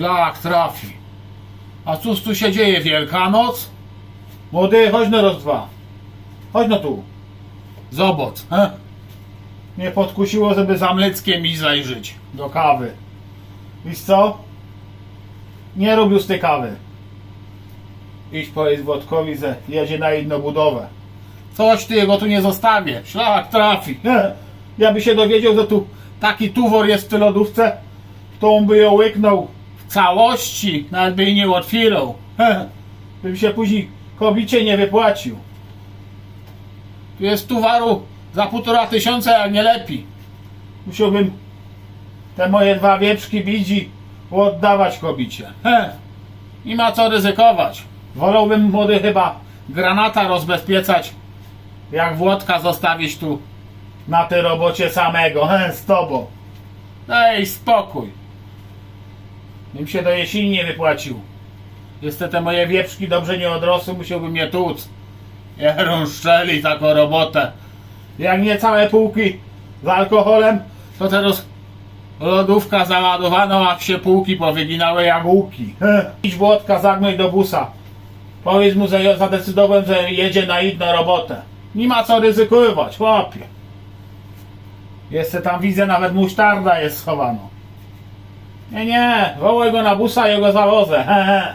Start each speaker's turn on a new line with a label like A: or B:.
A: Szlak trafi. A cóż tu się dzieje? Wielkanoc? Młody, chodź no raz dwa. Chodź no tu. Zobacz. He? Mnie podkusiło, żeby za mleckiem mi zajrzeć. Do kawy. Wiesz co? Nie robił z tej kawy. Idź powiedz Włodkowi, że jedzie na inną budowę. Coś ty jego tu nie zostawię. Szlak trafi. Ja by się dowiedział, że tu taki tuwor jest w tej lodówce, to on by ją łyknął całości, nawet by jej nie otwierał. Bym się później kobicie nie wypłacił. Tu jest tuwaru za półtora tysiąca, jak nie lepiej. Musiałbym te moje dwa wieprzki bidzi oddawać kobicie. Nie ma co ryzykować. Wolałbym młody chyba granata rozbezpieczać, jak Włodka zostawić tu na tej robocie samego, he, z tobą. Daj spokój. Bym się do jesieni nie wypłacił. Niestety moje wieprzki dobrze nie odrosły, musiałbym je tłuc. Jerą szczeli taką robotę. Jak nie całe półki z alkoholem, to teraz lodówka załadowana, jak się półki powyginały jak łuki. Idź Włodka, zagnąj do busa. Powiedz mu, że ja zadecydowałem, że jedzie na inną robotę. Nie ma co ryzykować, chłopie. Jeszcze tam widzę, nawet musztarda jest schowana. Nie, nie, wołaj go na busa, ja go he.